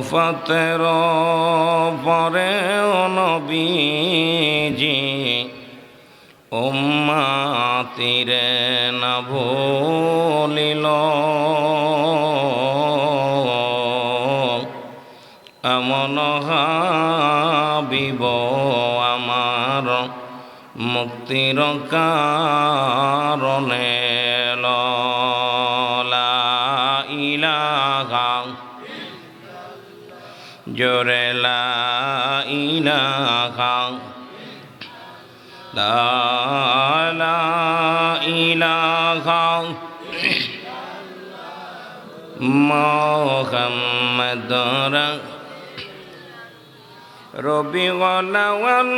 উফতের পরে নবীজি উম্মাতিরে না ভুলিল। এমন হাবিব আমার মুক্তির কারণে লা ইলাহা জোরে লা ইলাহা লা ইলাহা মোহাম্মদ রবি গলাওয়াল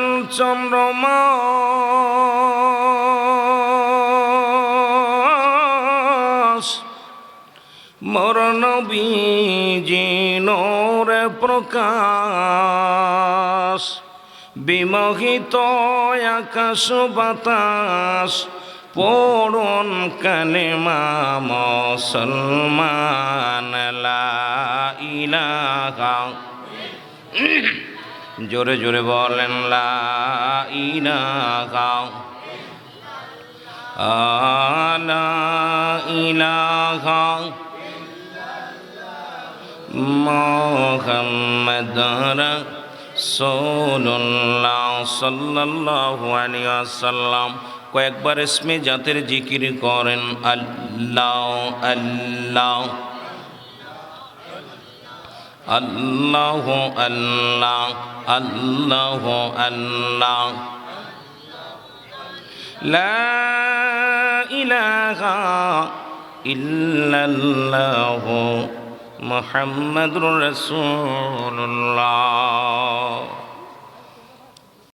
চন্দ্রমাস মরণ বিজিনোর প্রকাশ। বিমোহিত আকাশ বাতাস পড়ন কালেমা মুসলমান। জোরে জোরে বলেন, লা ইলাহা। আলা ইলাহা। মোহাম্মদ রাসূলুল্লাহ সাল্লাল্লাহু আলাইহি ওয়াসাল্লাম। কয়েকবার ইসমে জাতের জিকির করেন, আল্লাহ আল্লাহ আল্লাহ আল্লাহ আল্লাহ আল্লাহ। লা ইলাহা ইল্লাল্লাহ। মোহাম্মদুর রসুল্লাহ